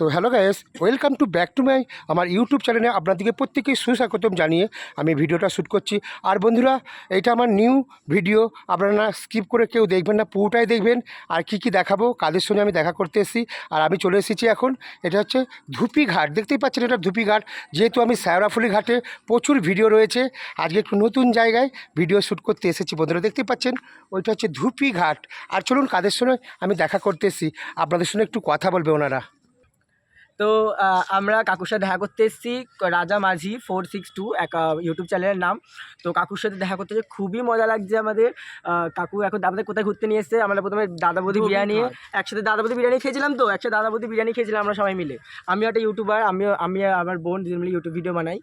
তো hello guys, welcome to back to my, আমার YouTube চ্যানেলে আপনাদেরকে প্রত্যেকেই সুস্বাগতম জানিয়ে আমি ভিডিওটা শ্যুট করছি। আর বন্ধুরা এটা আমার নিউ ভিডিও, আপনারা স্কিপ করে কেউ দেখবেন না, পুরোটাই দেখবেন। আর কি কি দেখাবো, কাদের সঙ্গে আমি দেখা করতে এসেছি, আর আমি চলে এসেছি এখন, এটা হচ্ছে ধুপি ঘাট। দেখতেই পাচ্ছেন এটা ধুপি ঘাট, যেহেতু আমি শ্যাওড়াফুলি ঘাটে প্রচুর ভিডিও রয়েছে, আজকে একটু নতুন জায়গায় ভিডিও শ্যুট করতে এসেছি বন্ধুরা, দেখতেই পাচ্ছেন, ওইটা হচ্ছে ধুপি ঘাট। আর চলুন কাদের সঙ্গে আমি দেখা করতে এসেছি, আপনাদের সঙ্গে একটু কথা বলবে ওনারা। তো আমরা কাকুর সাথে দেখা করতে এসেছি Raja Majhi four six two এক ইউটিউব চ্যানেলের নাম। তো কাকুর সাথে দেখা করতে এসে খুবই মজা লাগছে আমাদের। কাকু এখন আমাদের কোথায় ঘুরতে নিয়ে এসছে? আমরা প্রথমে দাদা বৌদি বিরিয়ানি একসাথে দাদা বৌদি বিরিয়ানি খেয়েছিলাম তো? একসাথে দাদা বৌদি বিরিয়ানি খেয়েছিলাম আমরা সবাই মিলে। আমিও একটা ইউটিউবার আমিও আমি আমার বোন দুজন মিলে ইউটিউব ভিডিও বানাই।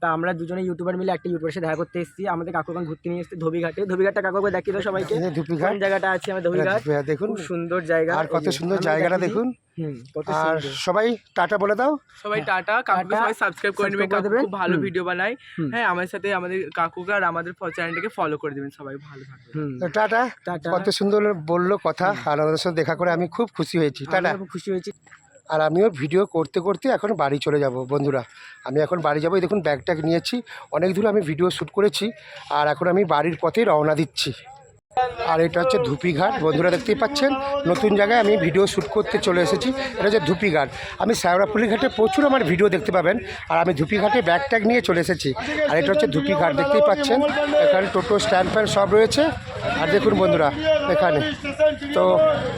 তা আমরা দুজনে ইউটিউবার মিলে একটা ইউটিউবের সাথে দেখা করতে এসেছি। আমাদের কাকু এখন ঘুরতে নিয়ে এসছে ধোবিঘাটে ধোবিঘাটটা কাকু দেখিয়ে সবাইকে। কোন জায়গাটা আছে আমার ধোবিঘাট দেখুন। সুন্দর জায়গা। আর কত সুন্দর জায়গাটা দেখুন। আর সবাই টাটা বলে দাও। সবাই টাটা কাকুকে সবাই সাবস্ক্রাইব করে নেবেন কাকু খুব ভালো ভিডিও বানায়। হ্যাঁ আমার সাথে আমাদের কাকুকে আর আমাদের চ্যানেলটাকে ফলো করে দেবেন সবাই ভালো থাকবে হুম। তো টাটা। টাটা। কত সুন্দর বলল কথা। আর আমাদের সাথে দেখা করে আমি খুব খুশি হয়েছি। টাটা। খুশি হয়েছি। আর আমিও ভিডিও করতে করতে এখন বাড়ি চলে যাব বন্ধুরা। আমি এখন বাড়ি যাব। দেখুন ব্যাগ ট্যাগ নিয়েছি। অনেক দূর আমি ভিডিও শ্যুট করেছি। আর এখন আমি বাড়ির পথে রওনা দিচ্ছি। আর এটা হচ্ছে ধুপিঘাট। বন্ধুরা দেখতেই পাচ্ছেন, নতুন জায়গায় আমি ভিডিও শ্যুট করতে চলে এসেছি। এটা হচ্ছে ধুপিঘাট। আমি শ্যাওড়াপুলি ঘাটে প্রচুর আমার ভিডিও দেখতে পাবেন, আর আমি ধুপিঘাটে ব্যাগ ট্যাগ নিয়ে চলে এসেছি। আর এটা হচ্ছে ধুপিঘাট, দেখতেই পাচ্ছেন, এখানে টোটো স্ট্যান্ড ফ্যান সব রয়েছে। আর দেখুন বন্ধুরা এখানে। তো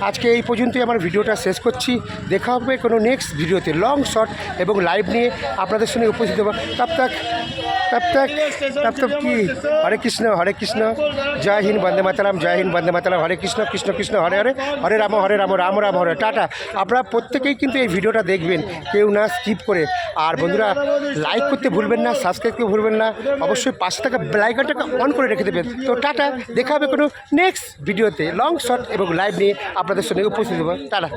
আজকে এই পর্যন্তই আমার ভিডিওটা শেষ করছি। দেখা হবে কোনো নেক্সট ভিডিওতে। লং শর্ট এবং লাইভ নিয়ে আপনাদের সঙ্গে উপস্থিত হব। তব তক তব তক তব তক কি? হরে কৃষ্ণ হরে কৃষ্ণ। জয় হিন্দ, বন্দে মাতারাম, জয় হিন্দ, বন্দে মাতারাম। হরে কৃষ্ণ কৃষ্ণ কৃষ্ণ, হরে হরে। হরে রাম হরে রাম রাম রাম, হরে। টাটা। আপনারা প্রত্যেকেই কিন্তু এই ভিডিওটা দেখবেন। কেউ না স্কিপ করে। আর বন্ধুরা লাইক করতে ভুলবেন না সাবস্ক্রাইব করতে ভুলবেন না। অবশ্যই পাশে টাকা বেলাইকনটাকে অন করে রেখে দেবেন। তো টাটা। দেখা হবে কোনো নেক্সট ভিডিওতে। লং শর্ট এবং লাইভ নিয়ে আপনাদের সঙ্গে উপস্থিত হব। টাটা।